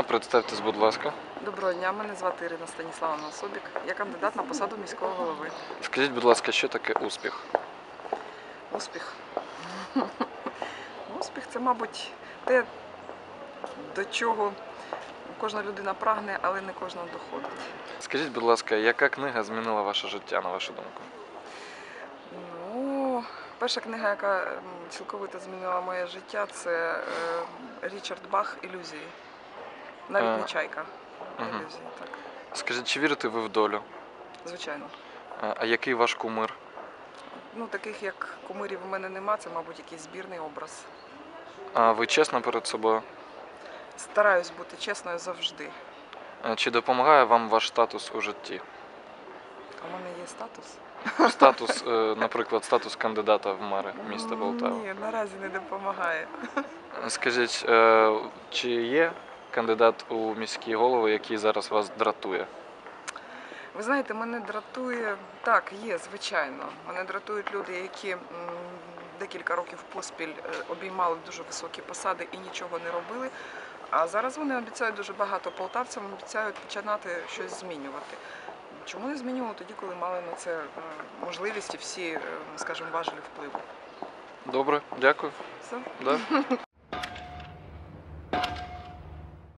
Представтесь, будь ласка. Доброго дня, мене звати Ірина Станіславовна Собік. Я кандидат на посаду міського голови. Скажіть, будь ласка, що таке успіх? Успіх. Успіх це, мабуть, те, до чого кожна людина прагне, але не кожного доходить. Скажіть, будь ласка, яка книга змінила ваше життя, на вашу думку? Ну, перша книга, яка цілковито змінила моє життя, це е, Річард Бах Ілюзії. Навіть не чайка. Ілюзії, так. Скажіть, чи вірите ви в долю? Звичайно. А а який ваш кумир? Ну, таких як кумирів у мене нема, це, мабуть, якийсь збірний образ. А ви чесно перед собою? Стараюсь бути чесною завжди. А Чи допомагає вам ваш статус у житті? У мене є статус. Статус, е, наприклад, статус кандидата в мери міста Полтава. Ні, наразі не допомагає. Скажіть, е, чи є кандидат у міські голови, який зараз вас дратує? Ви знаєте, мене дратує. Так, є, звичайно. Мене дратують люди, які декілька років поспіль е, обіймали дуже високі посади і нічого не робили. А зараз вони обіцяють дуже багато полтавцям, обіцяють починати щось змінювати. Чому не змінювали тоді, коли мали на це е, можливість і всі, е, скажімо, важелі впливу? Добре, дякую. Все. Да?